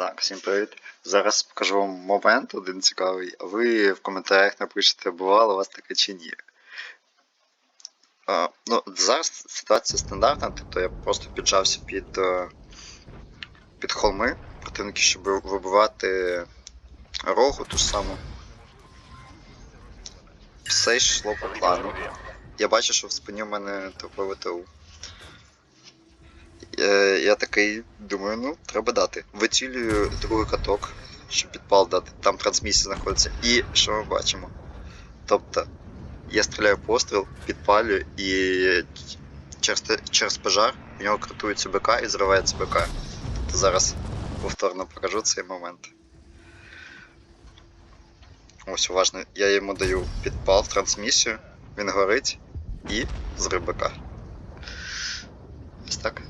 Так, всім привіт. Зараз покажу вам момент один цікавий, а ви в коментарях напишете, бувало у вас таке чи ні. Ну, зараз ситуація стандартна, тобто я просто піджався під, е, під холми противники, щоб вибивати рогу ту саму. Все йшло по плану. Я бачу, що в спині в мене ТП ВТУ. Я такий думаю, ну, треба дати. Вицілюю другий каток, щоб підпал дати. Там трансмісія знаходиться. І що ми бачимо? Тобто, я стріляю постріл, підпалюю і через, через пожар в нього крутується БК і зривається БК. Тобто зараз повторно покажу цей момент. Ось уважно, я йому даю підпал трансмісію, він горить і зрив БК. Ось так.